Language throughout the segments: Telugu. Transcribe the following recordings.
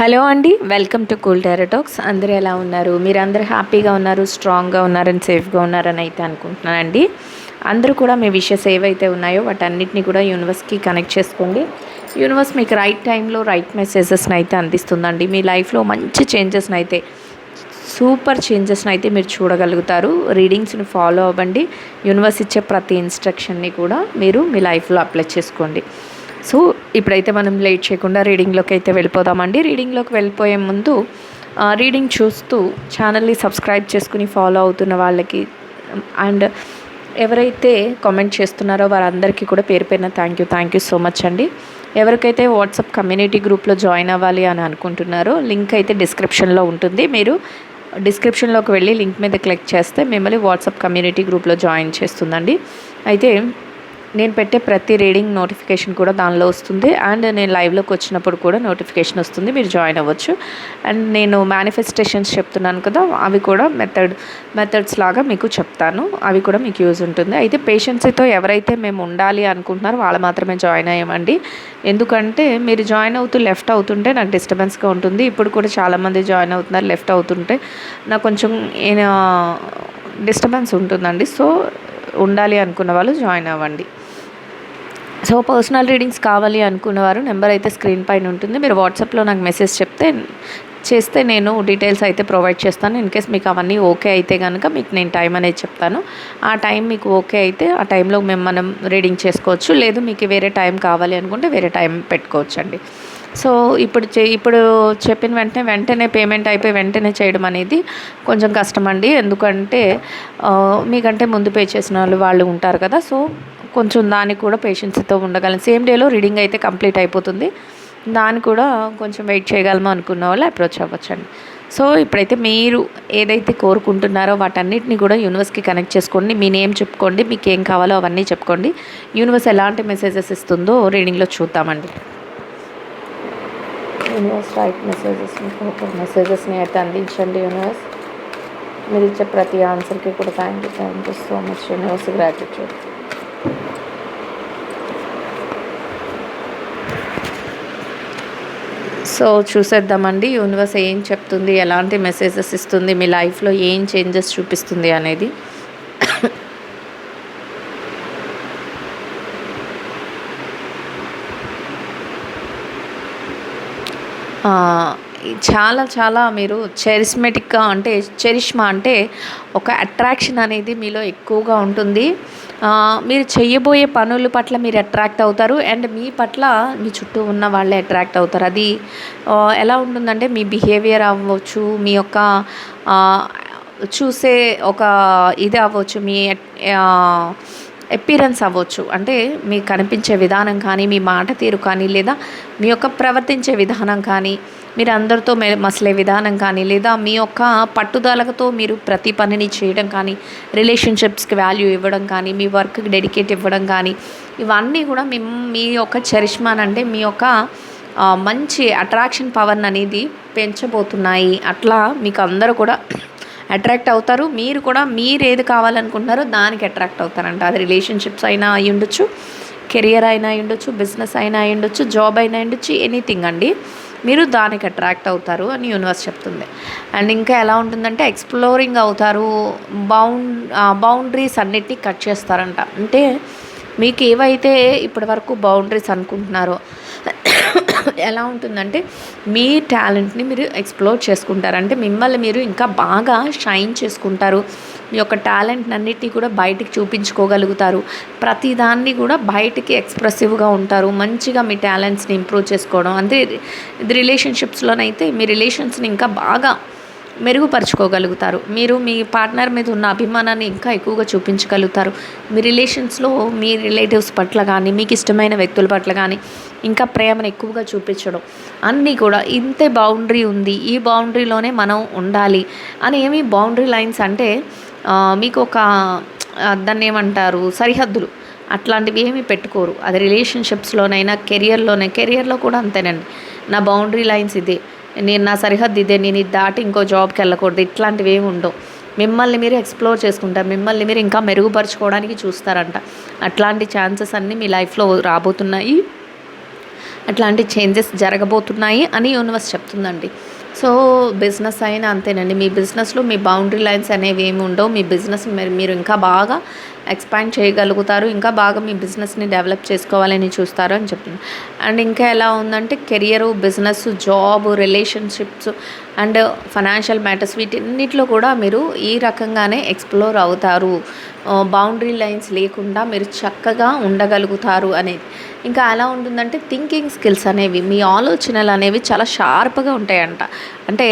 హలో అండి వెల్కమ్ టు కూల్ టెరటాక్స్ అందరూ ఎలా ఉన్నారు? మీరు అందరూ హ్యాపీగా ఉన్నారు స్ట్రాంగ్గా ఉన్నారని సేఫ్గా ఉన్నారని అయితే అనుకుంటున్నానండి. అందరూ కూడా మీ విషయస్ ఏవైతే ఉన్నాయో వాటన్నిటిని కూడా యూనివర్స్కి కనెక్ట్ చేసుకోండి. యూనివర్స్ మీకు రైట్ టైంలో రైట్ మెసేజెస్ని అయితే అందిస్తుందండి. మీ లైఫ్లో మంచి చేంజెస్ని అయితే సూపర్ చేంజెస్ని అయితే మీరు చూడగలుగుతారు. రీడింగ్స్ని ఫాలో అవ్వండి. యూనివర్స్ ఇచ్చే ప్రతి ఇన్స్ట్రక్షన్ని కూడా మీరు మీ లైఫ్లో అప్లై చేసుకోండి. సో ఇప్పుడైతే మనం లేట్ చేయకుండా రీడింగ్లోకి అయితే వెళ్ళిపోదామండి. రీడింగ్లోకి వెళ్ళిపోయే ముందు రీడింగ్ చూస్తూ ఛానల్ని సబ్స్క్రైబ్ చేసుకుని ఫాలో అవుతున్న వాళ్ళకి అండ్ ఎవరైతే కామెంట్ చేస్తున్నారో వారందరికీ కూడా పేరు పేరున thank you thank you so much అండి. ఎవరికైతే వాట్సాప్ కమ్యూనిటీ గ్రూప్లో జాయిన్ అవ్వాలి అని అనుకుంటున్నారో లింక్ అయితే డిస్క్రిప్షన్లో ఉంటుంది. మీరు డిస్క్రిప్షన్లోకి వెళ్ళి లింక్ మీద క్లిక్ చేస్తే మిమ్మల్ని వాట్సాప్ కమ్యూనిటీ గ్రూప్లో జాయిన్ చేస్తుందండి. అయితే నేను పెట్టే ప్రతి రీడింగ్ నోటిఫికేషన్ కూడా దానిలో వస్తుంది. అండ్ నేను లైవ్లోకి వచ్చినప్పుడు కూడా నోటిఫికేషన్ వస్తుంది. మీరు జాయిన్ అవ్వచ్చు. అండ్ నేను మేనిఫెస్టేషన్స్ చెప్తున్నాను కదా అవి కూడా మెథడ్ మెథడ్స్ లాగా మీకు చెప్తాను. అవి కూడా మీకు యూజ్ ఉంటుంది. అయితే పేషెన్సీతో ఎవరైతే మేము ఉండాలి అనుకుంటున్నారో వాళ్ళు మాత్రమే జాయిన్ అయ్యామండి. ఎందుకంటే మీరు జాయిన్ అవుతూ లెఫ్ట్ అవుతుంటే నాకు డిస్టర్బెన్స్గా ఉంటుంది. ఇప్పుడు కూడా చాలామంది జాయిన్ అవుతున్నారు లెఫ్ట్ అవుతుంటే నాకు కొంచెం డిస్టర్బెన్స్ ఉంటుందండి. సో ఉండాలి అనుకున్న వాళ్ళు జాయిన్ అవ్వండి. సో పర్సనల్ రీడింగ్స్ కావాలి అనుకున్నవారు నెంబర్ అయితే స్క్రీన్ పైన ఉంటుంది. మీరు వాట్సాప్లో నాకు మెసేజ్ చెప్తే చేస్తే నేను డీటెయిల్స్ అయితే ప్రొవైడ్ చేస్తాను. ఇన్ కేస్ మీకు అవన్నీ ఓకే అయితే కనుక మీకు నేను టైం అనేది చెప్తాను. ఆ టైం మీకు ఓకే అయితే ఆ టైంలో మేము మనం రీడింగ్ చేసుకోవచ్చు. లేదు మీకు వేరే టైం కావాలి అనుకుంటే వేరే టైం పెట్టుకోవచ్చు అండి సో ఇప్పుడు చే ఇప్పుడు చెప్పిన వెంటనే వెంటనే పేమెంట్ అయిపోయి వెంటనే చేయడం అనేది కొంచెం కష్టం అండి ఎందుకంటే మీకంటే ముందు పే చేసిన వాళ్ళు వాళ్ళు ఉంటారు కదా సో కొంచెం దానికి కూడా పేషెన్స్తో ఉండగలం సేమ్ డేలో రీడింగ్ అయితే కంప్లీట్ అయిపోతుంది. దాన్ని కూడా కొంచెం వెయిట్ చేయగలము అనుకున్న వాళ్ళు అప్రోచ్ అవ్వచ్చండి. సో ఇప్పుడైతే మీరు ఏదైతే కోరుకుంటున్నారో వాటన్నిటిని కూడా యూనివర్స్కి కనెక్ట్ చేసుకోండి. మీ నేమ్ చెప్పుకోండి మీకు ఏం కావాలో అవన్నీ చెప్పుకోండి. యూనివర్స్ ఎలాంటి మెసేజెస్ ఇస్తుందో రీడింగ్లో చూద్దామండి. యూనివర్స్ రైట్ మెసేజెస్ మెసేజెస్ని అయితే అందించండి యూనివర్స్. మీరు ఇచ్చే ప్రతి ఆన్సర్కి కూడా thank you thank you so much universe gratitude so చూసేద్దామండి యూనివర్స్ ఏం చెప్తుంది ఎలాంటి మెసేజెస్ ఇస్తుంది మీ లైఫ్లో ఏం చేంజెస్ చూపిస్తుంది అనేది. చాలా చాలా మీరు చెరిస్మెటిక్గా అంటే చెరిష్మా అంటే ఒక అట్రాక్షన్ అనేది మీలో ఎక్కువగా ఉంటుంది. మీరు చేయబోయే పనుల పట్ల మీరు అట్రాక్ట్ అవుతారు. అండ్ మీ పట్ల మీ చుట్టూ ఉన్న వాళ్ళే అట్రాక్ట్ అవుతారు. అది ఎలా ఉంటుందంటే మీ బిహేవియర్ అవ్వచ్చు మీ యొక్క చూసే ఒక ఇది అవ్వచ్చు మీ అపీరెన్స్ అవ్వచ్చు. అంటే మీకు కనిపించే విధానం కానీ మీ మాట తీరు కానీ లేదా మీ యొక్క ప్రవర్తించే విధానం కానీ మీరు అందరితో మె మసలే విధానం కానీ లేదా మీ యొక్క పట్టుదలతో మీరు ప్రతి పనిని చేయడం కానీ రిలేషన్షిప్స్కి వాల్యూ ఇవ్వడం కానీ మీ వర్క్కి డెడికేట్ ఇవ్వడం కానీ ఇవన్నీ కూడా మీ మీ యొక్క చరిష్మాన్ అంటే మీ యొక్క మంచి అట్రాక్షన్ పవర్ అనేది పెంచబోతున్నాయి. అట్లా మీకు అందరూ కూడా అట్రాక్ట్ అవుతారు. మీరు కూడా మీరు ఏది కావాలనుకుంటున్నారో దానికి అట్రాక్ట్ అవుతారంట. అది రిలేషన్షిప్స్ అయినా అయి ఉండొచ్చు కెరియర్ అయినా అయి ఉండొచ్చు బిజినెస్ అయినా అయి ఉండొచ్చు జాబ్ అయినా ఉండొచ్చు ఎనీథింగ్ అండి. మీరు దానికి అట్రాక్ట్ అవుతారు అని యూనివర్స్ చెప్తుంది. అండ్ ఇంకా ఎలా ఉంటుందంటే ఎక్స్ప్లోరింగ్ అవుతారు. బౌండ్ బౌండరీస్ అన్నిటినీ కట్ చేస్తారంట. అంటే మీకు ఏవైతే ఇప్పటి వరకు బౌండరీస్ అనుకుంటున్నారో ఎలా ఉంటుందంటే మీ టాలెంట్ని మీరు ఎక్స్ప్లోర్ చేసుకుంటారు. అంటే మిమ్మల్ని మీరు ఇంకా బాగా షైన్ చేసుకుంటారు. మీ యొక్క టాలెంట్ అన్నిటినీ కూడా బయటికి చూపించుకోగలుగుతారు. ప్రతిదాన్ని కూడా బయటికి ఎక్స్ప్రెసివ్గా ఉంటారు. మంచిగా మీ టాలెంట్స్ని ఇంప్రూవ్ చేసుకోవడం. అంటే ఇది రిలేషన్షిప్స్లోనైతే మీ రిలేషన్స్ని ఇంకా బాగా మెరుగుపరుచుకోగలుగుతారు. మీరు మీ పార్ట్నర్ మీద ఉన్న అభిమానాన్ని ఇంకా ఎక్కువగా చూపించగలుగుతారు. మీ రిలేషన్స్లో మీ రిలేటివ్స్ పట్ల కానీ మీకు ఇష్టమైన వ్యక్తుల పట్ల కానీ ఇంకా ప్రేమను ఎక్కువగా చూపించడం. అన్నీ కూడా ఇంతే బౌండరీ ఉంది. ఈ బౌండరీలోనే మనం ఉండాలి. అని ఏమి బౌండరీ లైన్స్ అంటే మీకు ఒక దాన్ని ఏమంటారు? సరిహద్దులు. అట్లాంటివి ఏమీ పెట్టుకోరు. అది రిలేషన్షిప్స్లోనైనా కెరియర్లోనే కెరియర్లో కూడా అంతేనండి. నా బౌండరీ లైన్స్ ఇదే. నేను నా సరిహద్దు ఇదే నేను ఇది దాటి ఇంకో జాబ్కి వెళ్ళకూడదు. ఇట్లాంటివి ఏమి ఉండవు. మిమ్మల్ని మీరు ఎక్స్ప్లోర్ చేసుకుంటారు. మిమ్మల్ని మీరు ఇంకా మెరుగుపరుచుకోవడానికి చూస్తారంట. అట్లాంటి ఛాన్సెస్ అన్నీ మీ లైఫ్లో రాబోతున్నాయి. అట్లాంటి చేంజెస్ జరగబోతున్నాయి అని యూనివర్స్ చెప్తుందండి. సో బిజినెస్ అయినా అంతేనండి. మీ బిజినెస్లో మీ బౌండరీ లైన్స్ అనేవి ఏమి ఉండవు. మీ బిజినెస్ మీరు మీరు ఇంకా బాగా ఎక్స్పాండ్ చేయగలుగుతారు ఇంకా బాగా మీ బిజినెస్ని డెవలప్ చేసుకోవాలని చూస్తారు అని చెప్తుంది అండ్ ఇంకా ఎలా ఉందంటే career business job relationships and financial matters వీటన్నిటిలో కూడా మీరు ఈ రకంగానే ఎక్స్ప్లోర్ అవుతారు. బౌండరీ లైన్స్ లేకుండా మీరు చక్కగా ఉండగలుగుతారు అనేది. ఇంకా ఎలా ఉంటుందంటే థింకింగ్ స్కిల్స్ అనేవి మీ ఆలోచనలు అనేవి చాలా షార్ప్గా ఉంటాయంట. అంటే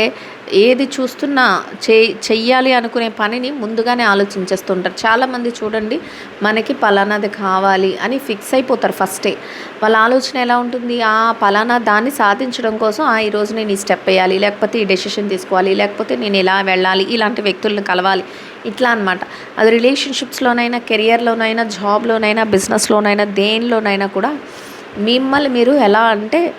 ఏది చూస్తున్నా చే చెయ్యాలి అనుకునే పనిని ముందుగానే ఆలోచించేస్తుంటారు. చాలామంది చూడండి మనకి పలానాది కావాలి అని ఫిక్స్ అయిపోతారు ఫస్టే. వాళ్ళ ఆలోచన ఎలా ఉంటుంది? ఆ పలానా దాన్ని సాధించడం కోసం ఆ ఈరోజు నేను ఈ స్టెప్ వేయాలి లేకపోతే ఈ డెసిషన్ తీసుకోవాలి లేకపోతే నేను ఇలా వెళ్ళాలి ఇలాంటి వ్యక్తులను కలవాలి. ఇట్లా అనమాట అది రిలేషన్షిప్స్లోనైనా కెరియర్లోనైనా జాబ్లోనైనా బిజినెస్లోనైనా దేనిలోనైనా కూడా మిమ్మల్ని మీరు ఎలా అంటే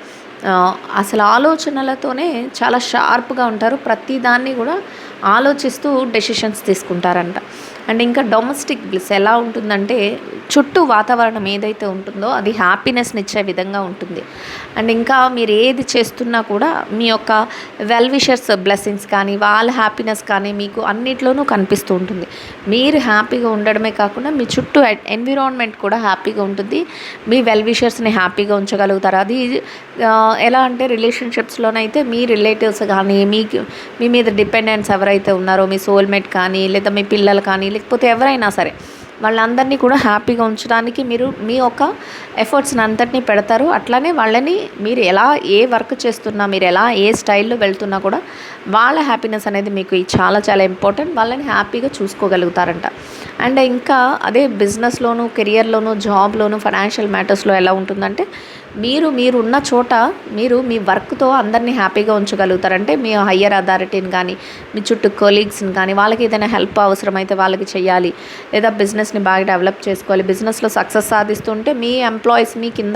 అసలు ఆలోచనలతోనే చాలా షార్ప్గా ఉంటారు. ప్రతిదాన్ని కూడా ఆలోచిస్తూ డెసిషన్స్ తీసుకుంటారంట. అండ్ ఇంకా డొమెస్టిక్ బ్లిస్ ఎలా ఉంటుందంటే చుట్టూ వాతావరణం ఏదైతే ఉంటుందో అది హ్యాపీనెస్ని ఇచ్చే విధంగా ఉంటుంది. అండ్ ఇంకా మీరు ఏది చేస్తున్నా కూడా మీ యొక్క వెల్ విషర్స్ బ్లెస్సింగ్స్ కానీ వాళ్ళ హ్యాపీనెస్ కానీ మీకు అన్నిట్లోనూ కనిపిస్తూ ఉంటుంది. మీరు హ్యాపీగా ఉండడమే కాకుండా మీ చుట్టూ ఎన్విరాన్మెంట్ కూడా హ్యాపీగా ఉంటుంది. మీ వెల్ విషర్స్ని హ్యాపీగా ఉంచగలుగుతారు. అది ఎలా అంటే రిలేషన్షిప్స్లోనైతే మీ రిలేటివ్స్ కానీ మీకు మీ మీద డిపెండెన్స్ ఎవరైతే ఉన్నారో మీ సోల్మేట్ కానీ లేదా మీ పిల్లలు కానీ లేకపోతే ఎవరైనా సరే వాళ్ళందరినీ కూడా హ్యాపీగా ఉంచడానికి మీరు మీ యొక్క ఎఫర్ట్స్ని అంతటినీ పెడతారు. అట్లానే వాళ్ళని మీరు ఎలా ఏ వర్క్ చేస్తున్నా మీరు ఎలా ఏ స్టైల్లో వెళ్తున్నా కూడా వాళ్ళ హ్యాపీనెస్ అనేది మీకు చాలా చాలా ఇంపార్టెంట్. వాళ్ళని హ్యాపీగా చూసుకోగలుగుతారంట. అండ్ ఇంకా అదే బిజినెస్లోను కెరియర్లోను జాబ్లోను ఫైనాన్షియల్ మ్యాటర్స్లో ఎలా ఉంటుందంటే మీరు మీరు ఉన్న చోట మీరు మీ వర్క్తో అందరినీ హ్యాపీగా ఉంచగలుగుతారంటే మీ హయ్యర్ అథారిటీని కానీ మీ చుట్టూ కొలీగ్స్ని కానీ వాళ్ళకి ఏదైనా హెల్ప్ అవసరమైతే వాళ్ళకి చేయాలి లేదా బిజినెస్ని బాగా డెవలప్ చేసుకోవాలి. బిజినెస్లో సక్సెస్ సాధిస్తుంటే మీ ఎంప్లాయీస్ మీ కింద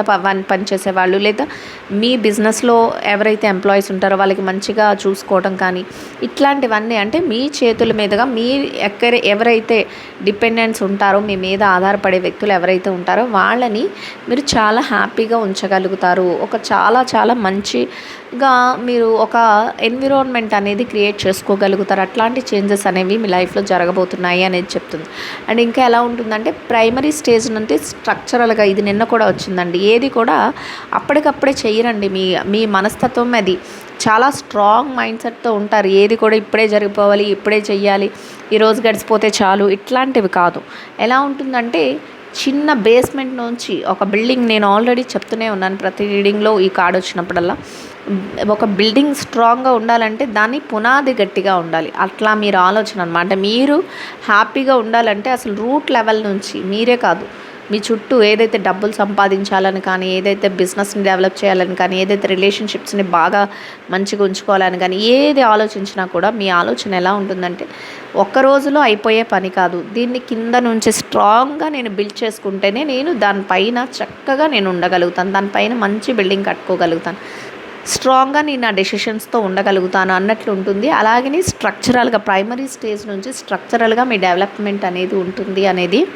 పనిచేసే వాళ్ళు లేదా మీ బిజినెస్లో ఎవరైతే ఎంప్లాయీస్ ఉంటారో వాళ్ళకి మంచిగా చూసుకోవడం కానీ ఇట్లాంటివన్నీ అంటే మీ చేతుల మీదుగా మీ ఎక్కడ ఎవరైతే డిపెండెన్స్ ఉంటారో మీ మీద ఆధారపడే వ్యక్తులు ఎవరైతే ఉంటారో వాళ్ళని మీరు చాలా హ్యాపీగా మార్చగలుగుతారు ఒక చాలా చాలా మంచిగా మీరు ఒక ఎన్విరాన్మెంట్ అనేది క్రియేట్ చేసుకోగలుగుతారు. అట్లాంటి చేంజెస్ అనేవి మీ లైఫ్లో జరగబోతున్నాయి అనేది చెప్తుంది. అండ్ ఇంకా ఎలా ఉంటుందంటే ప్రైమరీ స్టేజ్ నుండి స్ట్రక్చరల్గా ఇది నిన్న కూడా వచ్చిందండి. ఏది కూడా అప్పటికప్పుడే చేయరండి మీ మీ మనస్తత్వం అది. చాలా స్ట్రాంగ్ మైండ్ సెట్తో ఉంటారు. ఏది కూడా ఇప్పుడే జరిగిపోవాలి ఇప్పుడే చెయ్యాలి ఈరోజు గడిచిపోతే చాలు ఇట్లాంటివి కాదు. ఎలా ఉంటుందంటే చిన్న బేస్మెంట్ నుంచి ఒక బిల్డింగ్ నేను ఆల్రెడీ చెప్తూనే ఉన్నాను ప్రతి రీడింగ్లో ఈ కార్డు వచ్చినప్పుడల్లా. ఒక బిల్డింగ్ స్ట్రాంగ్గా ఉండాలంటే దాని పునాది గట్టిగా ఉండాలి. అట్లా మీరు ఆలోచన అనమాట మీరు హ్యాపీగా ఉండాలంటే అసలు రూట్ లెవెల్ నుంచి మీరే కాదు. మీ చుట్టూ ఏదైతే డబ్బులు సంపాదించాలని కానీ ఏదైతే బిజినెస్ని డెవలప్ చేయాలని కానీ ఏదైతే రిలేషన్షిప్స్ని బాగా మంచిగా ఉంచుకోవాలని కానీ ఏది ఆలోచించినా కూడా మీ ఆలోచన ఎలా ఉంటుందంటే ఒక్క రోజులో అయిపోయే పని కాదు. దీన్ని కింద నుంచి స్ట్రాంగ్గా నేను బిల్డ్ చేసుకుంటేనే నేను దానిపైన చక్కగా నేను ఉండగలుగుతాను. దానిపైన మంచి బిల్డింగ్ కట్టుకోగలుగుతాను. స్ట్రాంగ్గా నేను నా డెసిషన్స్తో ఉండగలుగుతాను అన్నట్లు ఉంటుంది. అలాగే స్ట్రక్చరల్గా ప్రైమరీ స్టేజ్ నుంచి స్ట్రక్చరల్గా మీ డెవలప్మెంట్ అనేది ఉంటుంది అనేది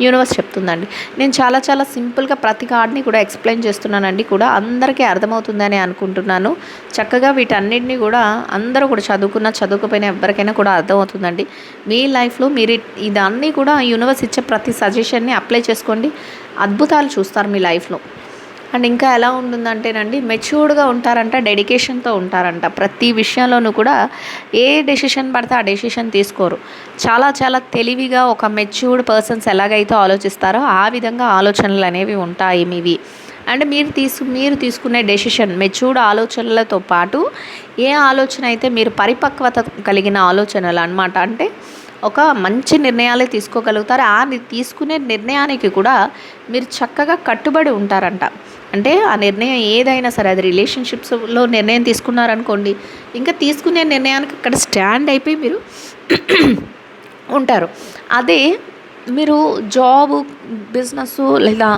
యూనివర్స్ చెప్తుందండి. నేను చాలా చాలా సింపుల్గా ప్రతి కార్డ్ని కూడా ఎక్స్ప్లెయిన్ చేస్తున్నానండి కూడా. అందరికీ అర్థమవుతుందని అనుకుంటున్నాను. చక్కగా వీటన్నిటిని కూడా అందరూ కూడా చదువుకున్న చదువుకుపోయిన ఎవరికైనా కూడా అర్థమవుతుందండి. మీ లైఫ్లో మీరు ఇదన్నీ కూడా యూనివర్స్ ఇచ్చే ప్రతి సజెషన్ని అప్లై చేసుకోండి. అద్భుతాలు చూస్తారు మీ లైఫ్లో. అండ్ ఇంకా ఎలా ఉంటుందంటేనండి మెచ్యూర్డ్గా ఉంటారంట డెడికేషన్తో ఉంటారంట. ప్రతి విషయంలోనూ కూడా ఏ డెసిషన్ పడితే ఆ డెసిషన్ తీసుకోరు. చాలా చాలా తెలివిగా ఒక మెచ్యూర్డ్ పర్సన్స్ ఎలాగైతే ఆలోచిస్తారో ఆ విధంగా ఆలోచనలు అనేవి ఉంటాయి మీవి. అండ్ మీరు తీసు మీరు తీసుకునే డెసిషన్ మెచ్యూర్డ్ ఆలోచనలతో పాటు ఏ ఆలోచన అయితే మీరు పరిపక్వత కలిగిన ఆలోచనలు అనమాట అంటే ఒక మంచి నిర్ణయాలే తీసుకోగలుగుతారు. ఆ తీసుకునే నిర్ణయానికి కూడా మీరు చక్కగా కట్టుబడి ఉంటారంట. అంటే ఆ నిర్ణయం ఏదైనా సరే అది రిలేషన్షిప్స్లో నిర్ణయం తీసుకున్నారనుకోండి ఇంకా తీసుకునే నిర్ణయానికి అక్కడ స్టాండ్ అయిపోయి మీరు ఉంటారు. అదే మీరు జాబ్ బిజినెస్ లేదా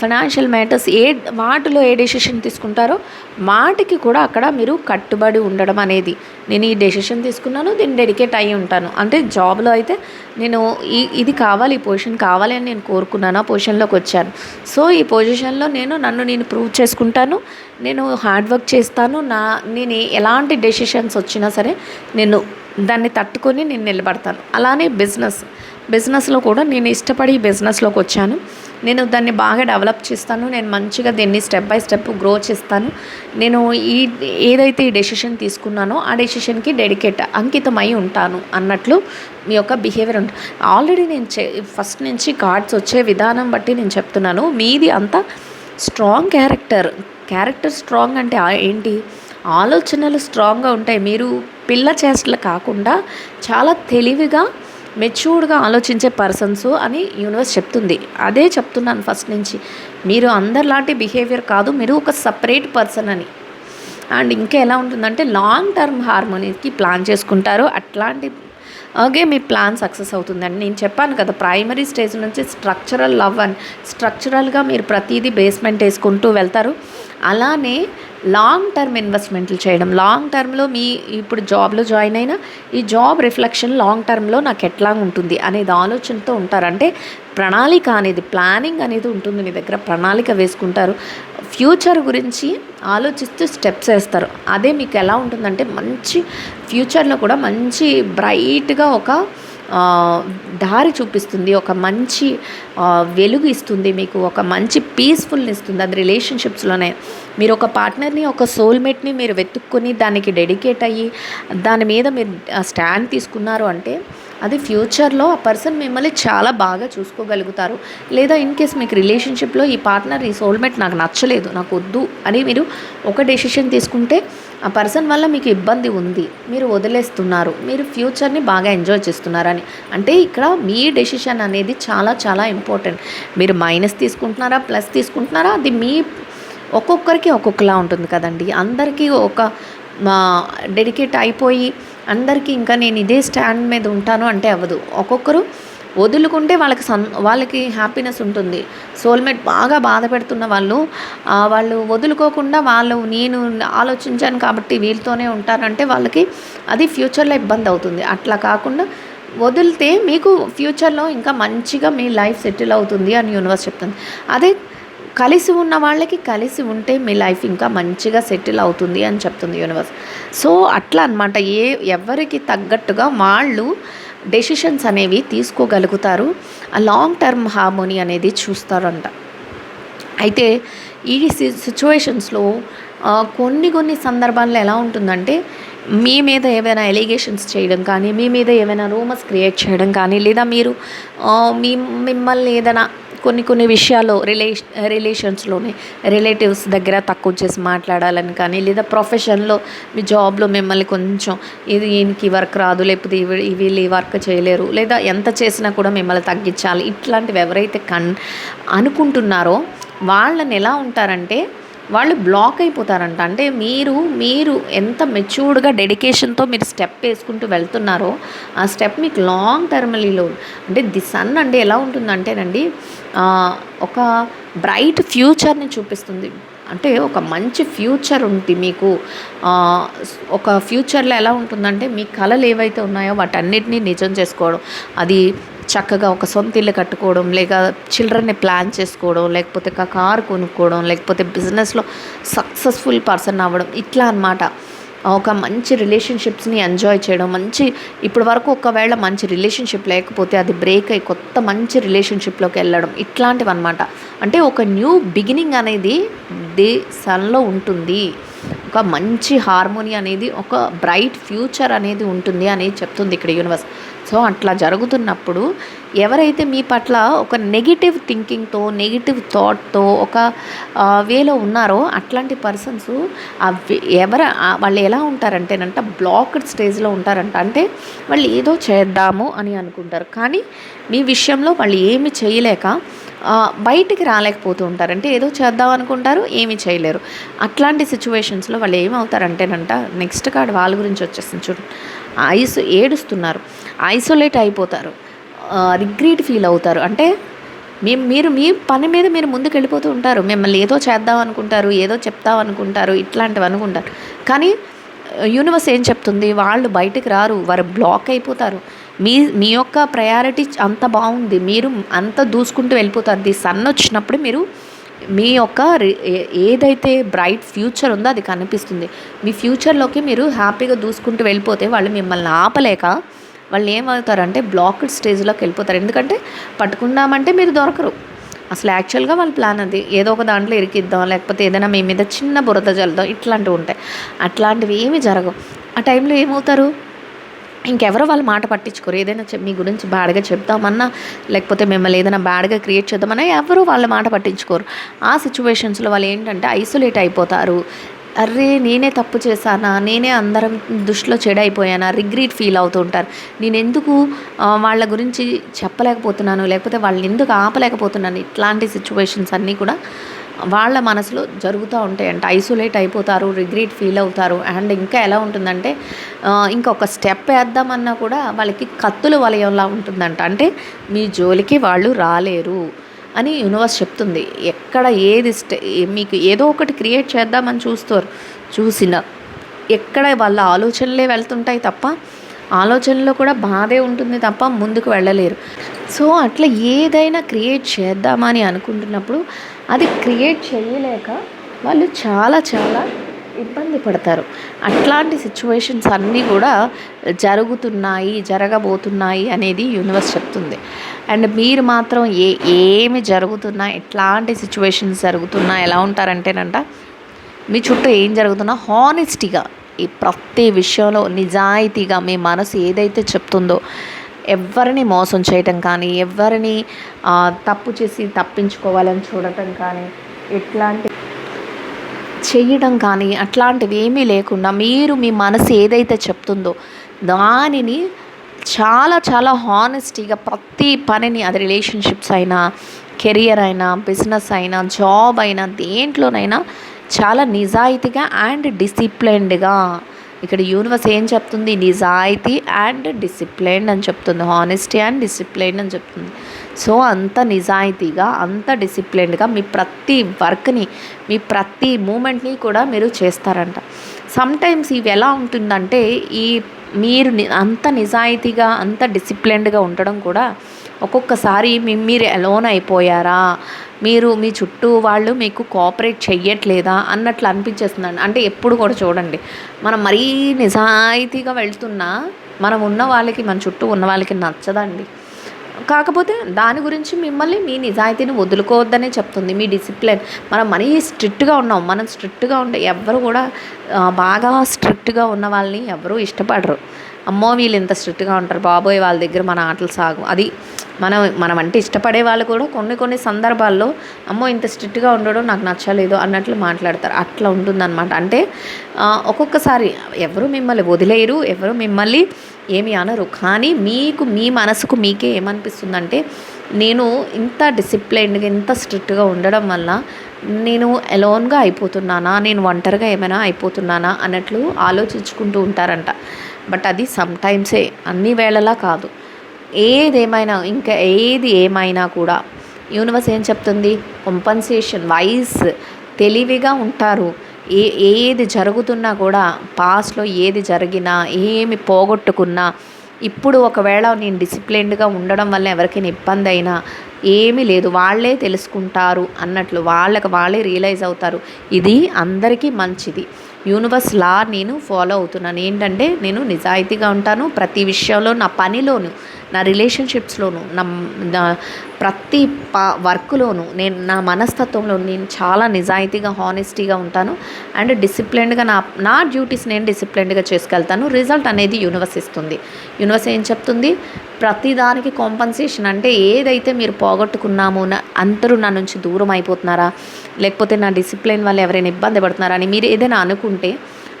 ఫైనాన్షియల్ మ్యాటర్స్ ఏ వాటిలో ఏ డెసిషన్ తీసుకుంటారో వాటికి కూడా అక్కడ మీరు కట్టుబడి ఉండడం అనేది. నేను ఈ డెసిషన్ తీసుకున్నాను దీన్ని డెడికేట్ అయ్యి ఉంటాను. అంటే జాబ్లో అయితే నేను ఈ ఇది కావాలి ఈ పొజిషన్ కావాలి అని నేను కోరుకున్నాను ఆ పొజిషన్లోకి వచ్చాను. సో ఈ పొజిషన్లో నేను నన్ను నేను ప్రూవ్ చేసుకుంటాను నేను హార్డ్ వర్క్ చేస్తాను నా నేను ఎలాంటి డెసిషన్స్ వచ్చినా సరే నేను దాన్ని తట్టుకొని నేను నిలబడతాను. అలానే బిజినెస్ బిజినెస్లో కూడా నేను ఇష్టపడి బిజినెస్లోకి వచ్చాను. నేను దాన్ని బాగా డెవలప్ చేస్తాను. నేను మంచిగా దీన్ని స్టెప్ బై స్టెప్ గ్రో చేస్తాను. నేను ఈ ఏదైతే ఈ డెసిషన్ తీసుకున్నానో ఆ డెసిషన్కి డెడికేట్ అంకితమై ఉంటాను అన్నట్లు మీ యొక్క బిహేవియర్ ఉంటుంది ఆల్రెడీ నేను చే ఫస్ట్ నుంచి కార్డ్స్ వచ్చే విధానం బట్టి నేను చెప్తున్నాను. మీది అంతా స్ట్రాంగ్ క్యారెక్టర్. క్యారెక్టర్ స్ట్రాంగ్ అంటే ఏంటి? ఆలోచనలు స్ట్రాంగ్గా ఉంటాయి. మీరు పిల్ల చేష్టలు కాకుండా చాలా తెలివిగా మెచ్యూర్డ్గా ఆలోచించే పర్సన్స్ అని యూనివర్స్ చెప్తుంది. అదే చెప్తున్నాను ఫస్ట్ నుంచి. మీరు అందరిలాంటి బిహేవియర్ కాదు మీరు ఒక సపరేట్ పర్సన్ అని. అండ్ ఇంకా ఎలా ఉంటుందంటే లాంగ్ టర్మ్ హార్మోనీకి ప్లాన్ చేసుకుంటారు. అట్లాంటి అలాగే మీ ప్లాన్ సక్సెస్ అవుతుందండి నేను చెప్పాను కదా ప్రైమరీ స్టేజ్ నుంచి స్ట్రక్చరల్ లవ్ అని. స్ట్రక్చరల్గా మీరు ప్రతిదీ బేస్మెంట్ వేసుకుంటూ వెళ్తారు. అలానే లాంగ్ టర్మ్ ఇన్వెస్ట్మెంట్లు చేయడం. లాంగ్ టర్మ్లో మీ ఇప్పుడు జాబ్లో జాయిన్ అయినా ఈ జాబ్ రిఫ్లెక్షన్ లాంగ్ టర్మ్లో నాకు ఎట్లా ఉంటుంది అనేది ఆలోచనతో ఉంటారు. అంటే ప్రణాళిక అనేది ప్లానింగ్ అనేది ఉంటుంది మీ దగ్గర. ప్రణాళిక వేసుకుంటారు. ఫ్యూచర్ గురించి ఆలోచిస్తూ స్టెప్స్ వేస్తారు. అదే మీకు ఎలా ఉంటుందంటే మంచి ఫ్యూచర్లో కూడా మంచి బ్రైట్గా ఒక దారి చూపిస్తుంది ఒక మంచి వెలుగు ఇస్తుంది మీకు ఒక మంచి పీస్ఫుల్ని ఇస్తుంది. అది రిలేషన్షిప్స్లోనే మీరు ఒక పార్ట్నర్ని ఒక సోల్మేట్ని మీరు వెతుక్కొని దానికి డెడికేట్ అయ్యి దాని మీద మీరు స్టాండ్ తీసుకున్నారు అంటే అది ఫ్యూచర్లో ఆ పర్సన్ మిమ్మల్ని చాలా బాగా చూసుకోగలుగుతారు. లేదా ఇన్ కేస్ మీకు రిలేషన్షిప్లో ఈ పార్ట్నర్ ఈ సోల్మేట్ నాకు నచ్చలేదు నాకు వద్దు అని మీరు ఒక డెసిషన్ తీసుకుంటే ఆ పర్సన్ వల్ల మీకు ఇబ్బంది ఉంది మీరు వదిలేస్తున్నారు మీరు ఫ్యూచర్ని బాగా ఎంజాయ్ చేస్తున్నారని. అంటే ఇక్కడ మీ డెసిషన్ అనేది చాలా చాలా ఇంపార్టెంట్. మీరు మైనస్ తీసుకుంటున్నారా ప్లస్ తీసుకుంటున్నారా అది మీ ఒక్కొక్కరికి ఒక్కొక్కలా ఉంటుంది కదండి. అందరికీ ఒక డెడికేట్ అయిపోయి అందరికీ ఇంకా నేను ఇదే స్టాండ్ మీద ఉంటాను అంటే అవ్వదు. ఒక్కొక్కరు వదులుకుంటే వాళ్ళకి సం వాళ్ళకి హ్యాపీనెస్ ఉంటుంది. సోల్మేట్ బాగా బాధ పెడుతున్న వాళ్ళు వాళ్ళు వదులుకోకుండా వాళ్ళు నేను ఆలోచించాను కాబట్టి వీళ్ళతోనే ఉంటానంటే వాళ్ళకి అది ఫ్యూచర్లో ఇబ్బంది అవుతుంది. అట్లా కాకుండా వదిలితే మీకు ఫ్యూచర్లో ఇంకా మంచిగా మీ లైఫ్ సెటిల్ అవుతుంది అని యూనివర్స్ చెప్తుంది. అదే కలిసి ఉన్న వాళ్ళకి కలిసి ఉంటే మీ లైఫ్ ఇంకా మంచిగా సెటిల్ అవుతుంది అని చెప్తుంది యూనివర్స్ సో అట్లా అనమాట ఏ ఎవరికి తగ్గట్టుగా వాళ్ళు డెసిషన్స్ అనేవి తీసుకోగలుగుతారు. ఆ లాంగ్ టర్మ్ హార్మోనీ అనేది చూస్తారంట. అయితే ఈ సిచ్యువేషన్స్లో కొన్ని కొన్ని సందర్భాల్లో ఎలా ఉంటుందంటే మీ మీద ఏవైనా ఎలిగేషన్స్ చేయడం కానీ మీ మీద ఏమైనా రూమర్స్ క్రియేట్ చేయడం కానీ లేదా మీరు మీ మిమ్మల్ని ఏదైనా కొన్ని కొన్ని విషయాల్లో రిలే రిలేషన్స్లోనే రిలేటివ్స్ దగ్గర తక్కువ చేసి మాట్లాడాలని కానీ లేదా ప్రొఫెషన్లో మీ జాబ్లో మిమ్మల్ని కొంచెం ఇది ఈయనకి వర్క్ రాదు లేకపోతే ఇవి వీళ్ళు ఈ వర్క్ చేయలేరు లేదా ఎంత చేసినా కూడా మిమ్మల్ని తగ్గించాలి ఇట్లాంటివి ఎవరైతే కన్ అనుకుంటున్నారో వాళ్ళని ఎలా ఉంటారంటే వాళ్ళు బ్లాక్ అయిపోతారంట. అంటే మీరు మీరు ఎంత మెచ్యూర్డ్గా డెడికేషన్తో మీరు స్టెప్ వేసుకుంటూ వెళ్తున్నారో ఆ స్టెప్ మీకు లాంగ్ టర్మ్లీలో అంటే ది సన్ అంటే ఎలా ఉంటుందంటేనండి ఒక బ్రైట్ ఫ్యూచర్ని చూపిస్తుంది. అంటే ఒక మంచి ఫ్యూచర్ ఉంది మీకు ఒక ఫ్యూచర్లో ఎలా ఉంటుందంటే మీ కళలు ఏవైతే ఉన్నాయో వాటన్నిటినీ నిజం చేసుకోవడం. అది చక్కగా ఒక సొంత ఇల్లు కట్టుకోవడం లేక చిల్డ్రన్ని ప్లాన్ చేసుకోవడం లేకపోతే ఒక కార్ కొనుక్కోవడం లేకపోతే బిజినెస్లో సక్సెస్ఫుల్ పర్సన్ అవ్వడం ఇట్లా అనమాట ఒక మంచి రిలేషన్షిప్స్ని ఎంజాయ్ చేయడం మంచి ఇప్పటి వరకు ఒకవేళ మంచి రిలేషన్షిప్ లేకపోతే అది బ్రేక్ అయ్యి కొత్త మంచి రిలేషన్షిప్లోకి వెళ్ళడం ఇట్లాంటివి అనమాట అంటే ఒక న్యూ బిగినింగ్ అనేది దే సన్లో ఉంటుంది. ఒక మంచి హార్మోని అనేది ఒక బ్రైట్ ఫ్యూచర్ అనేది ఉంటుంది అనేది చెప్తుంది ఇక్కడ యూనివర్స్. సో అట్లా జరుగుతున్నప్పుడు ఎవరైతే మీ పట్ల ఒక నెగిటివ్ థింకింగ్తో నెగిటివ్ థాట్తో ఒక వేలో ఉన్నారో అట్లాంటి పర్సన్స్ ఎవర వాళ్ళు ఎలా ఉంటారంటేనంట బ్లాక్డ్ స్టేజ్లో ఉంటారంట. అంటే వాళ్ళు ఏదో చేద్దాము అని అనుకుంటారు. కానీ మీ విషయంలో వాళ్ళు ఏమి చేయలేక బయటికి రాలేకపోతూ ఉంటారు. అంటే ఏదో చేద్దాం అనుకుంటారు ఏమీ చేయలేరు. అట్లాంటి సిచ్యువేషన్స్లో వాళ్ళు ఏమవుతారంటేనంట నెక్స్ట్ కార్డ్ వాళ్ళ గురించి వచ్చేసింది చూడు. ఐస్ ఏడుస్తున్నారు. ఐసోలేట్ అయిపోతారు. రిగ్రీట్ ఫీల్ అవుతారు. అంటే మీ మీరు మీ పని మీద మీరు ముందుకు వెళ్ళిపోతూ ఉంటారు. మిమ్మల్ని ఏదో చేద్దాం అనుకుంటారు ఏదో చెప్తాం అనుకుంటారు ఇట్లాంటివి అనుకుంటారు. కానీ యూనివర్స్ ఏం చెప్తుంది? వాళ్ళు బయటకు రారు. వారు బ్లాక్ అయిపోతారు. మీ మీ యొక్క ప్రయారిటీ అంత బాగుంది. మీరు అంత దూసుకుంటూ వెళ్ళిపోతారు. ది సన్ వచ్చినప్పుడు మీరు మీ యొక్క ఏదైతే బ్రైట్ ఫ్యూచర్ ఉందో అది కనిపిస్తుంది. మీ ఫ్యూచర్లోకి మీరు హ్యాపీగా దూసుకుంటూ వెళ్ళిపోతే వాళ్ళు మిమ్మల్ని ఆపలేక వాళ్ళు ఏమవుతారంటే బ్లాక్డ్ స్టేజ్లోకి వెళ్ళిపోతారు. ఎందుకంటే పట్టుకుందామంటే మీరు దొరకరు. అసలు యాక్చువల్గా వాళ్ళ ప్లాన్ అది. ఏదో ఒక దాంట్లో ఇరికిద్దాం లేకపోతే ఏదైనా మీ మీద చిన్న బురద జల్దాం ఇట్లాంటివి ఉంటాయి. అట్లాంటివి ఏమీ జరగవు. ఆ టైంలో ఏమవుతారు? ఇంకెవరో వాళ్ళ మాట పట్టించుకోరు. ఏదైనా చెప్ మీ గురించి బ్యాడ్గా చెప్తామన్నా లేకపోతే మిమ్మల్ని ఏదైనా బ్యాడ్గా క్రియేట్ చేద్దామన్నా ఎవరు వాళ్ళ మాట పట్టించుకోరు. ఆ సిచ్యువేషన్స్లో వాళ్ళు ఏంటంటే ఐసోలేట్ అయిపోతారు. అర్రే నేనే తప్పు చేశానా? నేనే అందరం దృష్టిలో చెడైపోయానా? రిగ్రీట్ ఫీల్ అవుతూ ఉంటారు. నేను ఎందుకు వాళ్ళ గురించి చెప్పలేకపోతున్నాను? లేకపోతే వాళ్ళని ఎందుకు ఆపలేకపోతున్నాను? ఇట్లాంటి సిచ్యువేషన్స్ అన్నీ కూడా వాళ్ళ మనసులో జరుగుతూ ఉంటాయంట. ఐసోలేట్ అయిపోతారు రిగ్రెట్ ఫీల్ అవుతారు. అండ్ ఇంకా ఎలా ఉంటుందంటే ఇంకొక స్టెప్ వేద్దామన్నా కూడా వాళ్ళకి కత్తుల వలయంలా ఉంటుందంట. అంటే మీ జోలికి వాళ్ళు రాలేరు అని యూనివర్స్ చెప్తుంది. ఎక్కడ ఏది మీకు ఏదో ఒకటి క్రియేట్ చేద్దామని చూస్తారు. చూసిన ఎక్కడ వాళ్ళ ఆలోచనలే వెళ్తుంటాయి తప్ప ఆలోచనలో కూడా బాధే ఉంటుంది తప్ప ముందుకు వెళ్ళలేరు. సో అట్లా ఏదైనా క్రియేట్ చేద్దామని అనుకుంటున్నప్పుడు అది క్రియేట్ చేయలేక వాళ్ళు చాలా చాలా ఇబ్బంది పడతారు. అట్లాంటి సిచ్యువేషన్స్ అన్నీ కూడా జరుగుతున్నాయి జరగబోతున్నాయి అనేది యూనివర్స్ చెప్తుంది. అండ్ మీరు మాత్రం ఏ ఏమి జరుగుతున్నా ఎట్లాంటి సిచ్యువేషన్స్ జరుగుతున్నా ఎలా ఉంటారంటేనంట మీ చుట్టూ ఏం జరుగుతున్నా హానెస్టీగా ఈ ప్రతి విషయంలో నిజాయితీగా మీ మనసు ఏదైతే చెప్తుందో ఎవరిని మోసం చేయటం కానీ ఎవరిని తప్పు చేసి తప్పించుకోవాలని చూడటం కానీ ఎట్లాంటి చేయడం కానీ అట్లాంటివి ఏమీ లేకుండా మీరు మీ మనసు ఏదైతే చెప్తుందో దానిని చాలా చాలా హానెస్టీగా ప్రతి పనిని అది రిలేషన్షిప్స్ అయినా కెరియర్ అయినా బిజినెస్ అయినా జాబ్ అయినా దేంట్లోనైనా చాలా నిజాయితీగా అండ్ డిసిప్లైన్డ్గా ఇక్కడ యూనివర్స్ ఏం చెప్తుంది? నిజాయితీ అండ్ డిసిప్లైన్ అని చెప్తుంది. హానెస్టీ అండ్ డిసిప్లైన్ అని చెప్తుంది. సో అంత నిజాయితీగా అంత డిసిప్లైన్డ్గా మీ ప్రతి వర్క్ని మీ ప్రతి మూమెంట్ని కూడా మీరు చేస్తారంట. సమ్టైమ్స్ ఇవి ఎలా ఉంటుందంటే ఈ మీరు అంత నిజాయితీగా అంత డిసిప్లైన్డ్గా ఉండడం కూడా ఒక్కొక్కసారి మీరు ఎలోన్ అయిపోయారా? మీరు మీ చుట్టూ వాళ్ళు మీకు కోఆపరేట్ చెయ్యట్లేదా? అన్నట్లు అనిపించేస్తుందండి. అంటే ఎప్పుడు కూడా చూడండి. మనం మరీ నిజాయితీగా వెళ్తున్నా మనం ఉన్న వాళ్ళకి మన చుట్టూ ఉన్న వాళ్ళకి నచ్చదండి. కాకపోతే దాని గురించి మిమ్మల్ని మీ నిజాయితీని వదులుకోవద్దనే చెప్తుంది. మీ డిసిప్లిన్ మనం మరీ స్ట్రిక్ట్గా ఉన్నాం. మనం స్ట్రిక్ట్గా ఉండే ఎవ్వరు కూడా బాగా స్ట్రిక్ట్గా ఉన్న వాళ్ళని ఎవరు ఇష్టపడరు. అమ్మో వీళ్ళు ఇంత స్ట్రిక్ట్గా ఉంటారు. బాబోయ్ వాళ్ళ దగ్గర మన ఆటలు సాగు. అది మనం మనం అంటే ఇష్టపడే వాళ్ళు కూడా కొన్ని కొన్ని సందర్భాల్లో అమ్మో ఇంత స్ట్రిక్ట్గా ఉండడం నాకు నచ్చలేదు అన్నట్లు మాట్లాడతారు. అట్లా ఉంటుందన్నమాట. అంటే ఒక్కొక్కసారి ఎవరు మిమ్మల్ని వదిలేయరు ఎవరు మిమ్మల్ని ఏమి అనరు. కానీ మీకు మీ మనసుకు మీకే ఏమనిపిస్తుందంటే నేను ఇంత డిసిప్లైన్డ్గా ఇంత స్ట్రిక్ట్గా ఉండడం వల్ల నేను ఎలోన్గా అయిపోతున్నానా? నేను ఒంటరిగా ఏమైనా అయిపోతున్నానా? అన్నట్లు ఆలోచించుకుంటూ ఉంటారంట. బట్ అది సమ్టైమ్సే. అన్ని వేళలా కాదు. ఏదేమైనా ఇంకా ఏది ఏమైనా కూడా. యూనివర్స్ ఏం చెప్తుంది? కంపన్సేషన్ వైస్ తెలివిగా ఉంటారు. ఏ ఏది జరుగుతున్నా కూడా పాస్ట్లో ఏది జరిగినా ఏమి పోగొట్టుకున్నా ఇప్పుడు ఒకవేళ నేను డిసిప్లిన్డ్గా ఉండడం వల్ల ఎవరికైనా ఇబ్బంది అయినా ఏమీ లేదు. వాళ్ళే తెలుసుకుంటారు అన్నట్లు వాళ్ళకి వాళ్ళే రియలైజ్ అవుతారు. ఇది అందరికీ మంచిది. యూనివర్స్ లా నేను ఫాలో అవుతున్నాను. ఏంటంటే నేను నిజాయితీగా ఉంటాను. ప్రతి విషయంలో నా పనిలోను నా రిలేషన్షిప్స్లోను నా ప్రతి ప వర్క్లోను నేను నా మనస్తత్వంలో నేను చాలా నిజాయితీగా హానెస్టీగా ఉంటాను. అండ్ డిసిప్లిన్డ్గా నా నా డ్యూటీస్ నేను డిసిప్లిన్డ్గా చేసుకెళ్తాను. రిజల్ట్ అనేది యూనివర్స్ ఇస్తుంది. యూనివర్స్ ఏం చెప్తుంది? ప్రతిదానికి కాంపన్సేషన్ అంటే ఏదైతే మీరు పోగొట్టుకున్నామో నా అందరూ నా నుంచి దూరం అయిపోతున్నారా? లేకపోతే నా డిసిప్లిన్ వల్ల ఎవరైనా ఇబ్బంది పడుతున్నారా అని మీరు ఏదైనా అనుకుంటే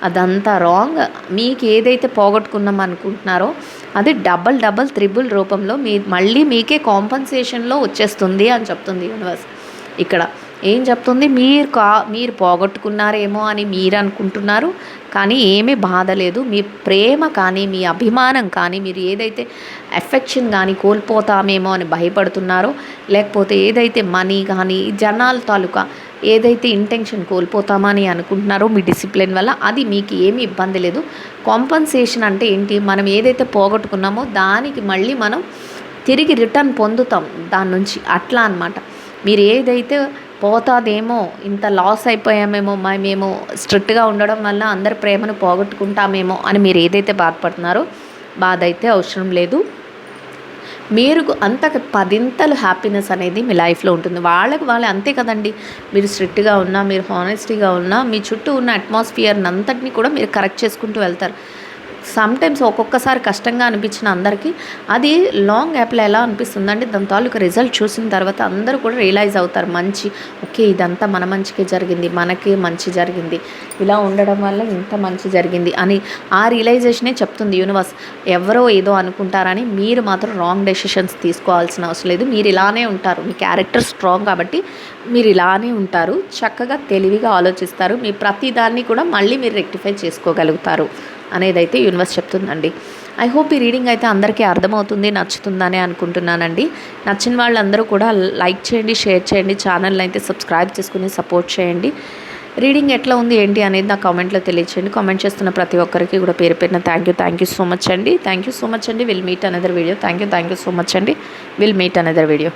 అదంతా రాంగ్ మీకు ఏదైతే పోగొట్టుకున్నాం అనుకుంటున్నారో అది డబల్ డబల్ త్రిబుల్ రూపంలో మీ మళ్ళీ మీకే కాంపన్సేషన్లో వచ్చేస్తుంది అని చెప్తుంది యూనివర్స్ ఇక్కడ ఏం చెప్తుంది? మీరు కా మీరు పోగొట్టుకున్నారేమో అని మీరు అనుకుంటున్నారు కానీ ఏమీ బాధ లేదు. మీ ప్రేమ కానీ మీ అభిమానం కానీ మీరు ఏదైతే ఎఫెక్షన్ కానీ కోల్పోతామేమో అని భయపడుతున్నారో లేకపోతే ఏదైతే మనీ కానీ జనాల తాలూకా ఏదైతే ఇంటెన్షన్ కోల్పోతామని అనుకుంటున్నారో మీ డిసిప్లిన్ వల్ల అది మీకు ఏమీ ఇబ్బంది లేదు. కాంపన్సేషన్ అంటే ఏంటి? మనం ఏదైతే పోగొట్టుకున్నామో దానికి మళ్ళీ మనం తిరిగి రిటర్న్ పొందుతాం దాని నుంచి. అట్లా అనమాట మీరు ఏదైతే పోతాదేమో ఇంత లాస్ అయిపోయామేమో మ- మేము స్ట్రిక్ట్గా ఉండడం వల్ల అందరి ప్రేమను పోగొట్టుకుంటామేమో అని మీరు ఏదైతే బాధపడుతున్నారో బాధ అయితే అవసరం లేదు. మీరు అంత పదింతలు హ్యాపీనెస్ అనేది మీ లైఫ్లో ఉంటుంది. వాళ్ళకి వాళ్ళే అంతే కదండి. మీరు స్ట్రిక్ట్గా ఉన్నా మీరు హానెస్టీగా ఉన్నా మీ చుట్టూ ఉన్న అట్మాస్ఫియర్ని అంతటిని కూడా మీరు కరెక్ట్ చేసుకుంటూ వెళ్తారు. సమ్టైమ్స్ ఒక్కొక్కసారి కష్టంగా అనిపించిన అందరికీ అది లాంగ్ యాప్లో ఎలా అనిపిస్తుంది అంటే దాని తాలూకు రిజల్ట్ చూసిన తర్వాత అందరూ కూడా రియలైజ్ అవుతారు. మంచి ఓకే ఇదంతా మన మంచికే జరిగింది మనకే మంచి జరిగింది. ఇలా ఉండడం వల్ల ఇంత మంచి జరిగింది అని ఆ రియలైజేషనే చెప్తుంది యూనివర్స్ ఎవరో ఏదో అనుకుంటారని మీరు మాత్రం రాంగ్ డెసిషన్స్ తీసుకోవాల్సిన అవసరం లేదు. మీరు ఇలానే ఉంటారు. మీ క్యారెక్టర్ స్ట్రాంగ్ కాబట్టి మీరు ఇలానే ఉంటారు. చక్కగా తెలివిగా ఆలోచిస్తారు. మీ ప్రతి దాన్ని కూడా మళ్ళీ మీరు రెక్టిఫై చేసుకోగలుగుతారు. అనేది అయితే యూనివర్స్ చెప్తుందండి. ఐ హోప్ ఈ రీడింగ్ అయితే అందరికీ అర్థమవుతుంది నచ్చుతుందని అనుకుంటున్నానండి. నచ్చిన వాళ్ళందరూ కూడా లైక్ చేయండి షేర్ చేయండి ఛానల్ని అయితే సబ్స్క్రైబ్ చేసుకుని సపోర్ట్ చేయండి. రీడింగ్ ఎట్లా ఉంది ఏంటి అనేది నా కామెంట్లో తెలియచేయండి. కామెంట్ చేస్తున్న ప్రతి ఒక్కరికి కూడా పేరు పేరున thank you thank you so much అండి. థ్యాంక్ యూ సో మచ్ అండి. Will meet another video thank you thank you so much అండి. Will meet another video